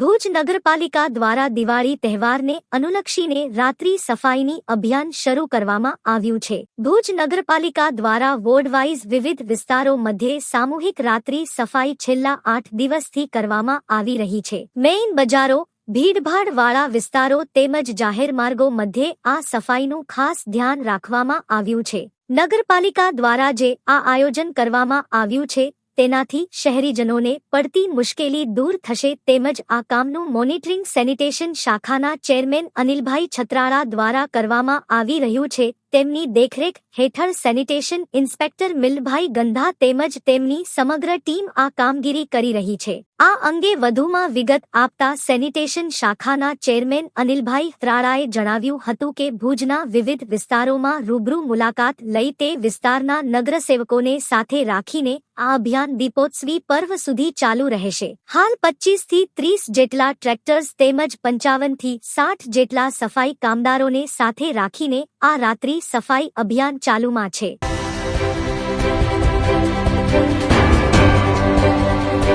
ભુજ નગરપાલિકા દ્વારા દિવાળી તહેવારને અનુલક્ષીને રાત્રિ સફાઈની અભિયાન શરૂ કરવામાં આવ્યું છે. ભુજ નગરપાલિકા દ્વારા વોર્ડ વાઇઝ વિવિધ વિસ્તારો મધ્યે સામૂહિક રાત્રિ સફાઈ છેલ્લા આઠ દિવસથી કરવામાં આવી રહી છે. મેઇન બજારો ભીડભાડ વાળા વિસ્તારો તેમજ જાહેર માર્ગો મધ્યે આ સફાઈનું ખાસ ધ્યાન રાખવામાં આવ્યું છે. નગરપાલિકા દ્વારા જે આ આયોજન કરવામાં આવ્યું છે તેનાથી શહેરીજનોને પડતી મુશ્કેલી દૂર થશે તેમજ આ કામનું મોનિટરિંગ સેનિટેશન શાખાના ચેરમેન અનિલભાઈ છત્રાળા દ્વારા કરવામાં આવી રહ્યું છે. તેમની દેખરેખ હેઠળ સેનિટેશન ઇન્સ્પેક્ટર મિલભાઈ ગંધા તેમજ તેમની સમગ્ર ટીમ આ કામગીરી કરી રહી છે. આ અંગે વધુમાં વિગત આપતા સેનિટેશન શાખાના ચેરમેન અનિલભાઈ ત્રાળાએ જણાવ્યું હતું કે ભુજના વિવિધ વિસ્તારોમાં રૂબરૂ મુલાકાત લઈ તે વિસ્તારના નગરસેવકોને સાથે રાખીને આ અભિયાન દીપોત્સવી પર્વ સુધી ચાલુ રહેશે. હાલ પચીસથી ત્રીસ જેટલા ટ્રેક્ટર્સ તેમજ પંચાવનથી સાઠ જેટલા સફાઈ કામદારોને સાથે રાખીને આ રાત્રિ સફાઈ અભિયાન ચાલુમાં છે.